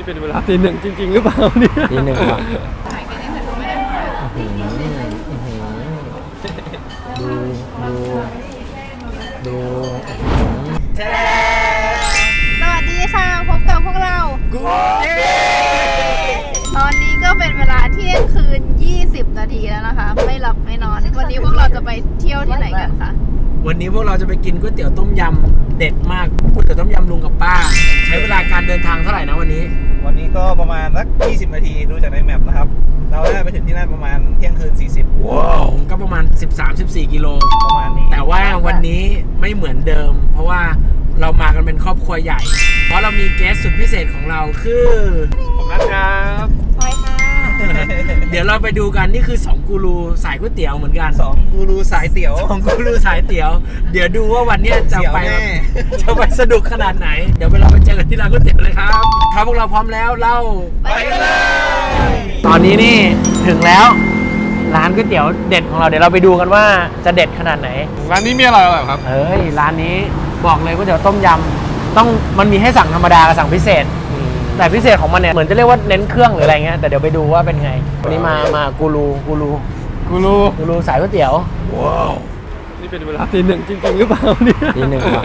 นี่เป็นเวลาตีหนึ่งจริง ๆ หรือเปล่าเนี่ยทีหนึ่งว่ะดูดูดูสวัสดีค่ะ พบกับพวกเราตอนนี้ก็เป็นเวลาเที่ยงคืน 20 นาทีแล้วนะคะ ไม่หลับไม่นอน วันนี้พวกเราจะไปเที่ยวที่ไหนกันคะ วันนี้พวกเราจะไปกินก๋วยเตี๋ยวต้มยำเด็ดมากก๋วยเตี๋ยวต้มยำลุงกับป้า ใช้เวลาการเดินทางเท่าไหร่นะวันนี้ วันนี้ก็ประมาณสัก 20 นาทีดูจากในแมปนะครับ เราได้ไปถึงที่นั่นประมาณเที่ยงคืน 40 ว้าวก็ประมาณ 13-14 กิโล ประมาณนี้ แต่ว่าวันนี้ไม่เหมือนเดิม เพราะว่าเรามากันเป็นครอบครัวใหญ่ เพราะเรามีเกสสุดพิเศษของเราคือ ผมนะครับไปค่ะ เดี๋ยวเราไปดูกันนี่คือ2กูรูสายก๋วยเตี๋ยวเหมือนกันสองกูรูสายเตี๋ยว สองกูรูสายเตี๋ยว เดี๋ยวดูว่าวันเนี้ยจะไปเสี่ยวแน่ จะไปสนุกขนาดไหน เดี๋ยวไปเราไปเจอกันที่ร้านก๋วยเตี๋ยวเลยครับถ้าพวกเราพร้อมแล้วเรา ไปกันเลย ตอนนี้นี่ถึงแล้วร้านก๋วยเตี๋ยวเด็ดของเราเดี๋ยวเราไปดูกันว่าจะเด็ดขนาดไหน ร้านนี้มีอะไรอร่อยครับ เอ้ยร้านนี้บอกเลยก๋วยเตี๋ยวต้มยำต้องมันมีให้สั่งธรรมดากับสั่งพิเศษ แต่พิเศษของมันเนี่ยเหมือนจะเรียกว่าเน้นเครื่องหรืออะไรเงี้ยแต่เดี๋ยวไปดูว่าเป็นไง วันนี้มามากูรูกูรูกูรู้กูรูสายก๋วยเตี๋ยวนี่เป็นเวลาตีหนึ่งจริงๆหรือเปล่าเนี่ยทีหนึ่งว่ะ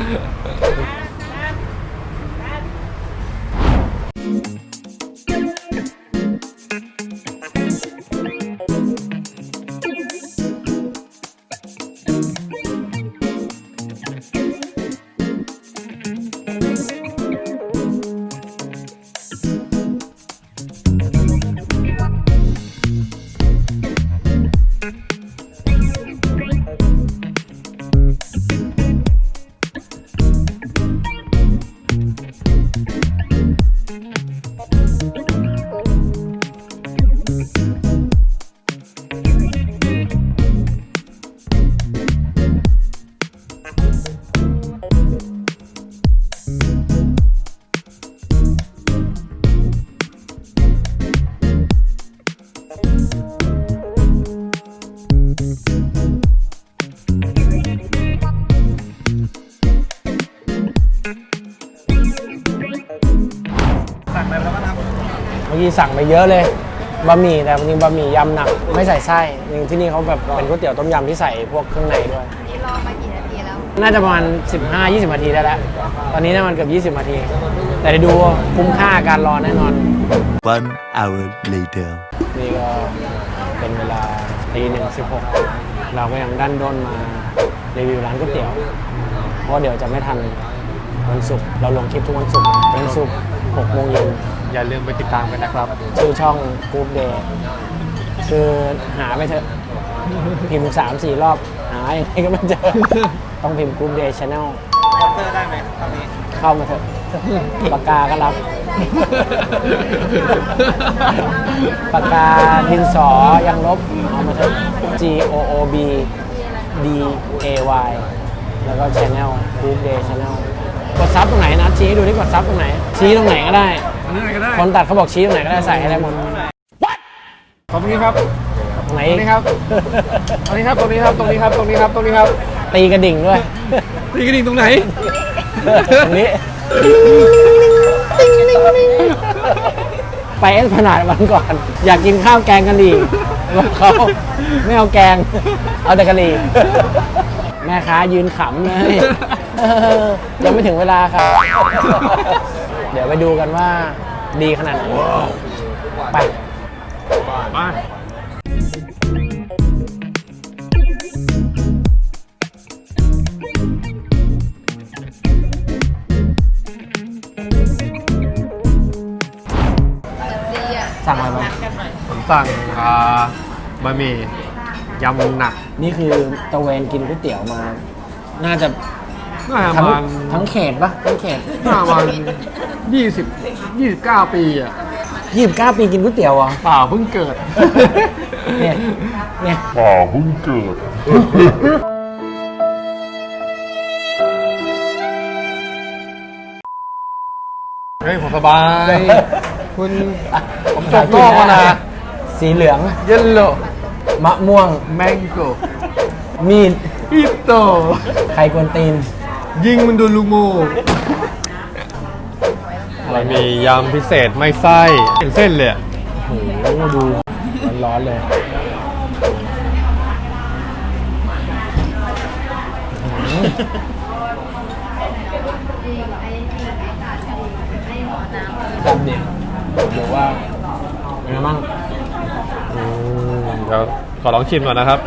เมื่อกี้สั่งไปเยอะเลยบะหมี่แต่จริงๆบะหมี่ยำหนักไม่ใส่ไส้จริงๆที่นี่เขาแบบเป็นก๋วยเตี๋ยวต้มยำที่ใส่พวกเครื่องในด้วย นี่รอมากี่นาทีแล้ว น่าจะประมาณ 15-20นาทีได้แล้ว ตอนนี้น่ามันเกือบ20นาที แต่ได้ดูว่าคุ้มค่าการรอแน่นอน One hour later. นี่ก็เป็นเวลาตีหนึ่งสิบหกเราก็ยังดันด้นมารีวิวร้านก๋วยเตี๋ยว เพราะเดี๋ยวจะไม่ทันวันศุกร์เราลงคลิปทุกวันศุกร์วันศุกร์ 6โมงเย็นอย่าลืมไปติดตามกันนะครับ ชื่อช่องกู๊ดเดย์คือหาไปเถอะ พิมพ์สามสี่รอบ หายังไงก็ไม่เจอ ต้องพิมพ์กู๊ดเดย์ชาแนลคอปเตอร์ได้ไหมตอนนี้ เข้ามาเถอะปากกาก็รับ ปากกาดินสอยังลบเอามาเถอะ G O O B D A Y แล้วก็ Channel Group Day Channel กดซับตรงไหนนะชี้ให้ดูที่กดซับตรงไหน ชี้ตรงไหนก็ได้ อันนี้อะไรก็ได้คนตัดเขาบอกชี้ตรงไหนก็ได้ใส่ให้ได้หมดขอบคุณครับตรงไหนตรงนี้ครับตรงนี้ครับตรงนี้ครับตรงนี้ครับตรงนี้ครับตรงนี้ครับตีกระดิ่งด้วยตีกระดิ่งตรงไหนตรงนี้ไปเอสพนาดวันก่อน อยากกินข้าวแกงกะหรี่บอกเขาไม่เอาแกง เอาแต่กะหรี่แม่ค้ายืนขำเลย เออยังไม่ถึงเวลาครับ เดี๋ยวไปดูกันว่าดีขนาดไหนไปมาสั่งอะไรมาผมสั่งอ่าบะหมี่ยำหนัก นี่คือตะเวนกินก๋วยเตี๋ยวมา น่าจะ น่าจะปทั้งระมาณทั้งเขตปะทั้งเขตน่าจะประมาณยี่สิบยี่สิบเก้าปีอะยี่สิบเก้าปีกินก๋วยเตี๋ยวเหรอเปล่าเพิ่งเกิด เนี่ยเนี่ยเฮ้ยผมสบาย คุณผมจบโลกมานะ สีเหลืองเยลโล่มะม่วงแมงโกมีดอิโต ไข่กวนตีน ยิงมันโดนลูกโมอะไรอะไรมันนะมียำพิเศษไม่ไส้เป็นเส้นเลยอะโอ้โหดูร้อนๆเลยอื้อหือจำเด็ดเดี๋ยวว่าเป็นไงบ้าง อืมเดี๋ยวขอลองชิมก่อนนะครับ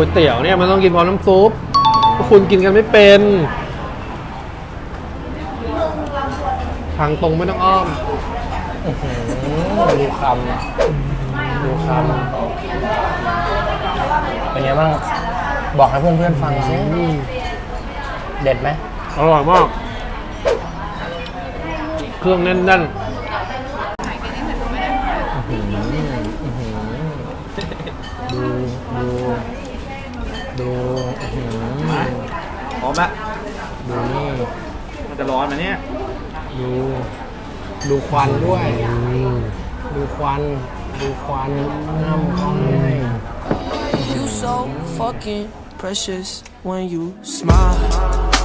ก๋วยเตี๋ยวเนี่ยมันต้องกินพร้อมน้ำซุปพวกคุณกินกันไม่เป็นทางตรงไม่ต้องอ้อมดูคำดูคำเป็นไงบ้าง บอกให้เพื่อนๆฟังซิเด็ดไหมอร่อยมาก เครื่องแน่นดู ดู ดูควันด้วย ดูควัน ดูควันน้ำควันเลย You so fucking precious when you smile.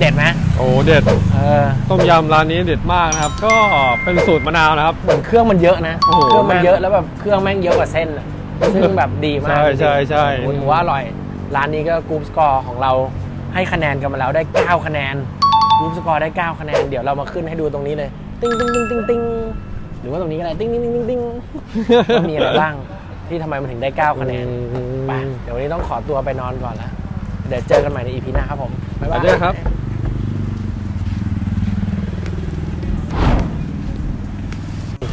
เด็ดไหมๆโอ้เด็ดเออต้มยำร้านนี้เด็ดมากนะครับ ก็เป็นสูตรมะนาวนะครับ เหมือนเครื่องมันเยอะนะโอ้โหเครื่องมันแม่นเยอะแล้วแบบเครื่องแม่งเยอะกว่าเส้นอะซึ่งแบบดีมากใช่ใช่ใช่จริงๆผมว่าอร่อย ร้านนี้ก็กรุ๊ปสกอร์ของเราให้คะแนนกันมาแล้วได้ 9 คะแนนกรุ๊ปสกอร์ได้ 9 คะแนน เดี๋ยวเรามาขึ้นให้ดูตรงนี้เลย ติ้งติ้งติ้งติ้งติ้งหรือว่าตรงนี้ก็ได้ติ้งติ้งติ้งติ้งติ้งว่ามีอะไรบ้างที่ทำไมมันถึงได้ 9 คะแนนไปเดี๋ยววันนี้ต้องขอตัวไปนอนก่อนละเดี๋ยวเจอกันใหม่ในอีพีหน้าครับผมบ๊ายไปบายเจอครับ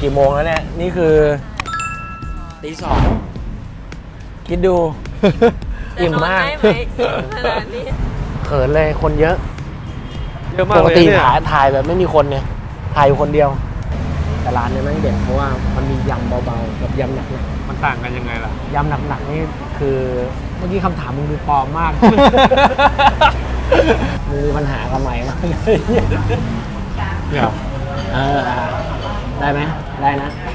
กี่โมงแล้วเนี่ย นี่คือตีสองคิดดู อิ่มมากได้ไหมขนาดนี้ เขินเลยคนเยอะเยอะมากปเลกยติเนี่ยถ่ายถ่ายแบบไม่มีคนเนี่ยถ่ายอยู่คนเดียว แต่ร้านเนี่ยแม่งเด่นเพราะว่ามันมียำเบาๆกับยำหนักมันต่างกันยังไงล่ะๆยำหนักๆนี่คือเมื่อกี้คำถามมึงดูปลอมมาก มึงมีปัญหากับใหม่มากเลยเนี่ยเอออะได้ไหม ได้นะ